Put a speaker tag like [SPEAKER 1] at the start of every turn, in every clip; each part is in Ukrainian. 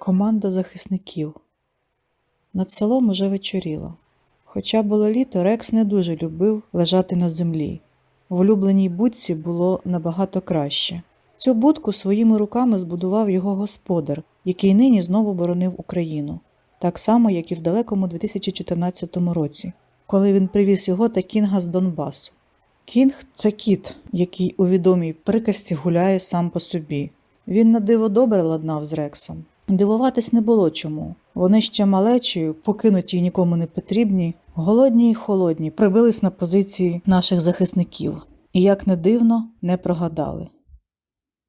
[SPEAKER 1] Команда захисників. Над селом уже вечоріло. Хоча було літо, Рекс не дуже любив лежати на землі. В улюбленій будці було набагато краще. Цю будку своїми руками збудував його господар, який нині знову боронив Україну, так само, як і в далекому 2014 році, коли він привіз його та Кінга з Донбасу. Кінг це кіт, який у відомій приказці гуляє сам по собі. Він на диво добре ладнав з Рексом. Дивуватись не було чому. Вони ще малечею, покинуті й нікому не потрібні, голодні й холодні, прибились на позиції наших захисників. І, як не дивно, не прогадали.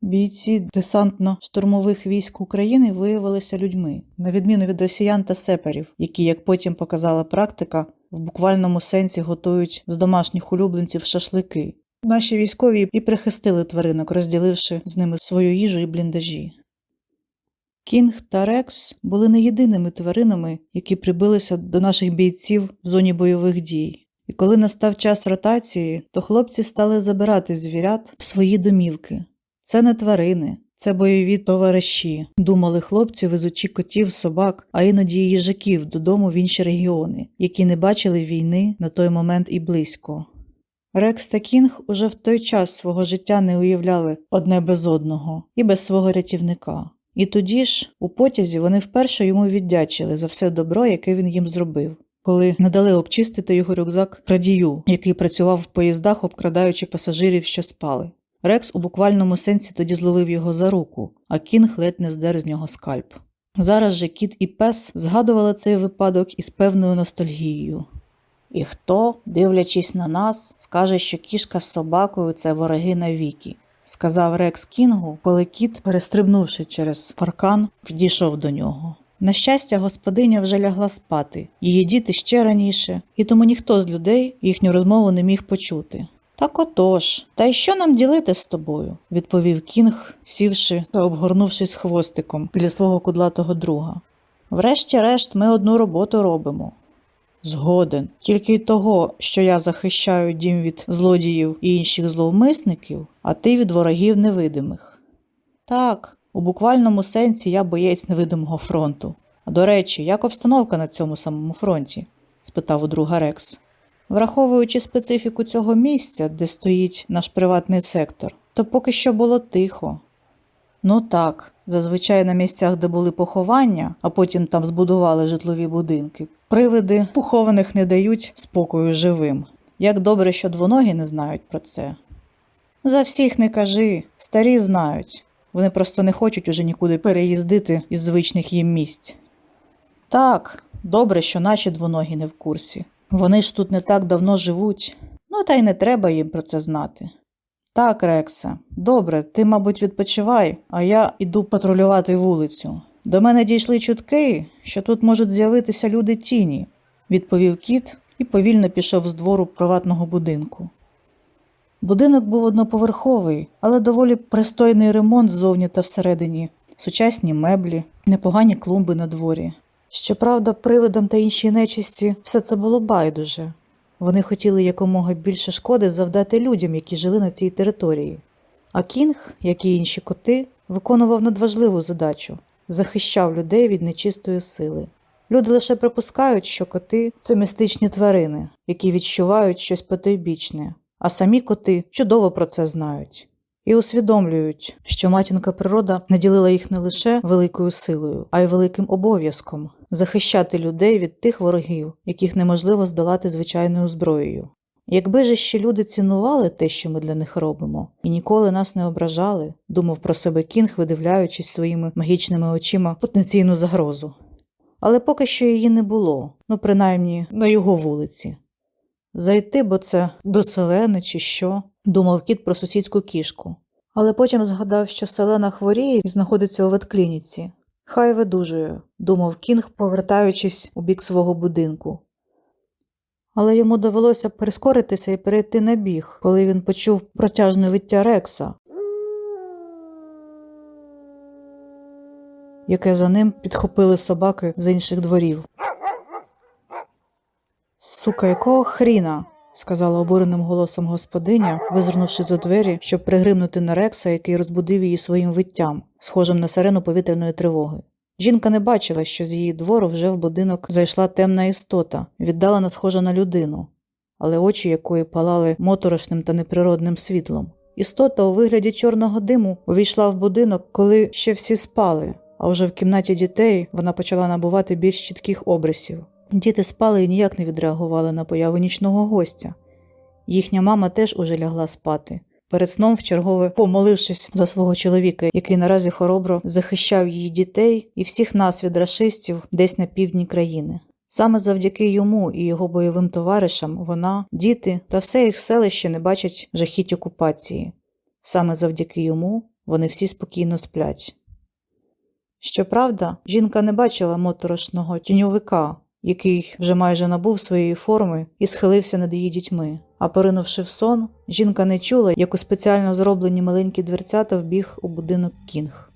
[SPEAKER 1] Бійці десантно-штурмових військ України виявилися людьми, на відміну від росіян та сеперів, які, як потім показала практика, в буквальному сенсі готують з домашніх улюбленців шашлики. Наші військові і прихистили тваринок, розділивши з ними свою їжу і бліндажі. Кінг та Рекс були не єдиними тваринами, які прибилися до наших бійців в зоні бойових дій. І коли настав час ротації, то хлопці стали забирати звірят в свої домівки. Це не тварини, це бойові товариші, думали хлопці, везучи котів, собак, а іноді й їжаків додому в інші регіони, які не бачили війни на той момент і близько. Рекс та Кінг уже в той час свого життя не уявляли одне без одного і без свого рятівника. І тоді ж, у потязі, вони вперше йому віддячили за все добро, яке він їм зробив, коли не дали обчистити його рюкзак крадію, який працював в поїздах, обкрадаючи пасажирів, що спали. Рекс у буквальному сенсі тоді зловив його за руку, а Кінг ледь не здер з нього скальп. Зараз же кіт і пес згадували цей випадок із певною ностальгією. І хто, дивлячись на нас, скаже, що кішка з собакою це вороги навіки, сказав Рекс Кінгу, коли кіт, перестрибнувши через паркан, підійшов до нього. На щастя, господиня вже лягла спати, її діти ще раніше, і тому ніхто з людей їхню розмову не міг почути. Так отож, та й що нам ділити з тобою? відповів Кінг, сівши та обгорнувшись хвостиком біля свого кудлатого друга. Врешті-решт, ми одну роботу робимо. Згоден, тільки й того, що я захищаю дім від злодіїв і інших зловмисників, а ти від ворогів невидимих. Так, у буквальному сенсі я боєць невидимого фронту. А до речі, як обстановка на цьому самому фронті? спитав у друга Рекс. Враховуючи специфіку цього місця, де стоїть наш приватний сектор, то поки що було тихо. Ну так, зазвичай на місцях, де були поховання, а потім там збудували житлові будинки, привиди похованих не дають спокою живим. Як добре, що двоногі не знають про це. За всіх не кажи, старі знають. Вони просто не хочуть уже нікуди переїздити із звичних їм місць. Так, добре, що наші двоногі не в курсі. Вони ж тут не так давно живуть, ну та й не треба їм про це знати. Так, Рексе, добре, ти, мабуть, відпочивай, а я іду патрулювати вулицю. До мене дійшли чутки, що тут можуть з'явитися люди тіні, відповів кіт і повільно пішов з двору приватного будинку. Будинок був одноповерховий, але доволі пристойний ремонт ззовні та всередині, сучасні меблі, непогані клумби на дворі. Щоправда, привидам та іншій нечисті все це було байдуже. Вони хотіли якомога більше шкоди завдати людям, які жили на цій території. А Кінг, як і інші коти, виконував надважливу задачу захищав людей від нечистої сили. Люди лише припускають, що коти це містичні тварини, які відчувають щось потойбічне, а самі коти чудово про це знають. І усвідомлюють, що матінка природа наділила їх не лише великою силою, а й великим обов'язком захищати людей від тих ворогів, яких неможливо здолати звичайною зброєю. Якби же ще люди цінували те, що ми для них робимо, і ніколи нас не ображали, думав про себе Кінг, видивляючись своїми магічними очима потенційну загрозу. Але поки що її не було, ну принаймні на його вулиці. Зайти, бо це до селени чи що, думав кіт про сусідську кішку. Але потім згадав, що селена хворіє і знаходиться у ветклініці. Хай видужує, думав Кінг, повертаючись у бік свого будинку. Але йому довелося прискоритися і перейти на біг, коли він почув протяжне виття Рекса, яке за ним підхопили собаки з інших дворів. Сука, якого хріна? Сказала обуреним голосом господиня, визирнувши за двері, щоб пригримнути на Рекса, який розбудив її своїм виттям, схожим на сирену повітряної тривоги. Жінка не бачила, що з її двору вже в будинок зайшла темна істота, віддалена схожа на людину, але очі якої палали моторошним та неприродним світлом. Істота у вигляді чорного диму увійшла в будинок, коли ще всі спали, а вже в кімнаті дітей вона почала набувати більш чітких обрисів. Діти спали і ніяк не відреагували на появу нічного гостя. Їхня мама теж уже лягла спати. Перед сном, вчергове помолившись за свого чоловіка, який наразі хоробро захищав її дітей і всіх нас від рашистів десь на півдні країни. Саме завдяки йому і його бойовим товаришам вона, діти та все їх селище не бачать жахіть окупації. Саме завдяки йому вони всі спокійно сплять. Щоправда, жінка не бачила моторошного тіньовика, який вже майже набув своєї форми і схилився над її дітьми. А поринувши в сон, жінка не чула, як у спеціально зроблені маленькі дверцята вбіг у будинок Кінг.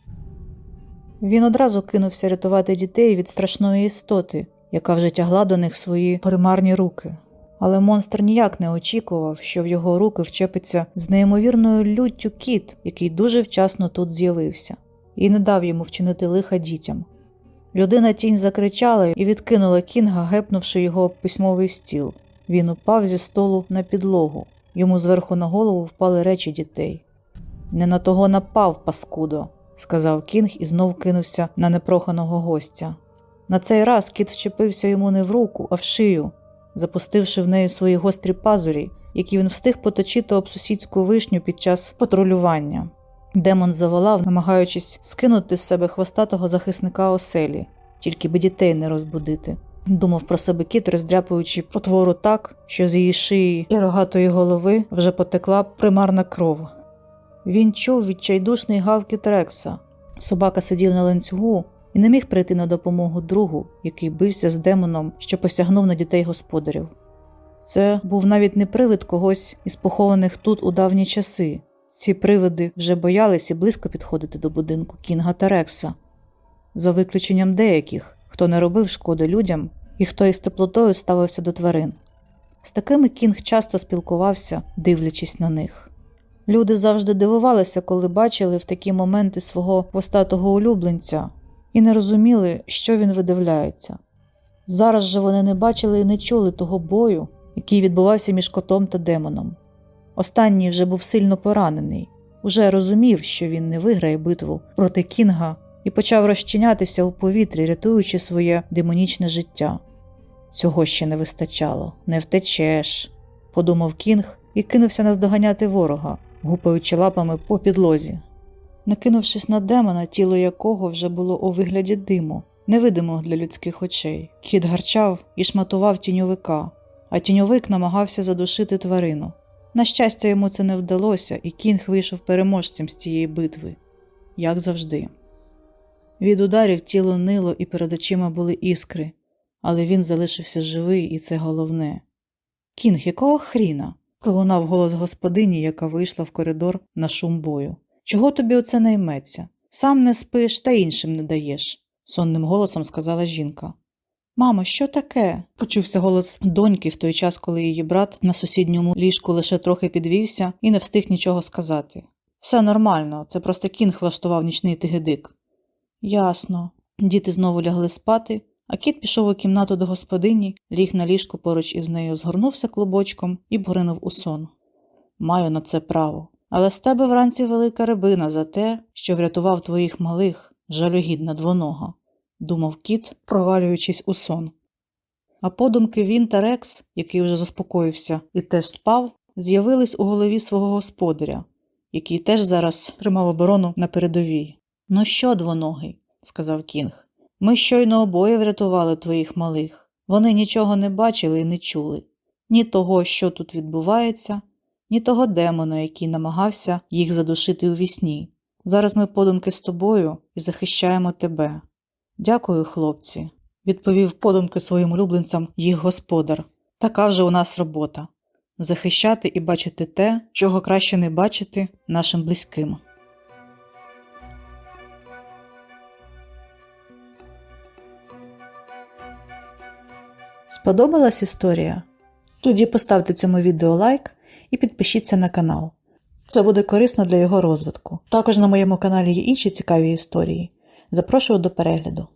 [SPEAKER 1] Він одразу кинувся рятувати дітей від страшної істоти, яка вже тягла до них свої примарні руки. Але монстр ніяк не очікував, що в його руки вчепиться з неймовірною люттю кіт, який дуже вчасно тут з'явився, і не дав йому вчинити лиха дітям. Людина тінь закричала і відкинула кінга, гепнувши його письмовий стіл. Він упав зі столу на підлогу. Йому зверху на голову впали речі дітей. Не на того напав, паскудо, сказав кінг і знов кинувся на непроханого гостя. На цей раз кіт вчепився йому не в руку, а в шию, запустивши в неї свої гострі пазурі, які він встиг поточити об сусідську вишню під час патрулювання. Демон заволав, намагаючись скинути з себе хвостатого захисника оселі, тільки би дітей не розбудити. Думав про себе кіт, роздряпуючи потвору так, що з її шиї і рогатої голови вже потекла примарна кров. Він чув відчайдушний гавкіт Рекса. Собака сидів на ланцюгу і не міг прийти на допомогу другу, який бився з демоном, що посягнув на дітей господарів. Це був навіть не привид когось із похованих тут у давні часи. Ці привиди вже боялись і близько підходити до будинку Кінга та Рекса, за виключенням деяких, хто не робив шкоди людям і хто із теплотою ставився до тварин. З такими Кінг часто спілкувався, дивлячись на них. Люди завжди дивувалися, коли бачили в такі моменти свого хвостатого улюбленця і не розуміли, що він видивляється. Зараз же вони не бачили і не чули того бою, який відбувався між котом та демоном. Останній вже був сильно поранений, уже розумів, що він не виграє битву проти Кінга і почав розчинятися у повітрі, рятуючи своє демонічне життя. Цього ще не вистачало, не втечеш, подумав Кінг і кинувся наздоганяти ворога, гупаючи лапами по підлозі. Накинувшись на демона, тіло якого вже було у вигляді диму, невидимого для людських очей, кіт гарчав і шматував тіньовика, а тіньовик намагався задушити тварину. На щастя, йому це не вдалося, і Кінг вийшов переможцем з цієї битви, як завжди. Від ударів тіло нило і перед очима були іскри, але він залишився живий, і це головне. Кінг, якого хріна? пролунав голос господині, яка вийшла в коридор на шум бою. Чого тобі оце не йметься? Сам не спиш та іншим не даєш, сонним голосом сказала жінка. Мамо, що таке? почувся голос доньки в той час, коли її брат на сусідньому ліжку лише трохи підвівся і не встиг нічого сказати. Все нормально, це просто кінг влаштував нічний тигедик. Ясно. Діти знову лягли спати, а кіт пішов у кімнату до господині, ліг на ліжку поруч із нею, згорнувся клубочком і поринув у сон. Маю на це право. Але з тебе вранці велика рибина за те, що врятував твоїх малих, жалюгідна двонога, думав кіт, провалюючись у сон. А подумки він та Рекс, який уже заспокоївся і теж спав, з'явились у голові свого господаря, який теж зараз тримав оборону на передовій. Ну що, двоногий, сказав Кінг, ми щойно обоє врятували твоїх малих. Вони нічого не бачили і не чули, ні того, що тут відбувається, ні того демона, який намагався їх задушити у вісні. Зараз ми подумки з тобою і захищаємо тебе. Дякую, хлопці, відповів подумки своїм улюбленцям їх господар. Така вже у нас робота захищати і бачити те, чого краще не бачити нашим близьким. Сподобалась історія? Тоді поставте цьому відео лайк і підпишіться на канал. Це буде корисно для його розвитку. Також на моєму каналі є інші цікаві історії. Запрошую до перегляду.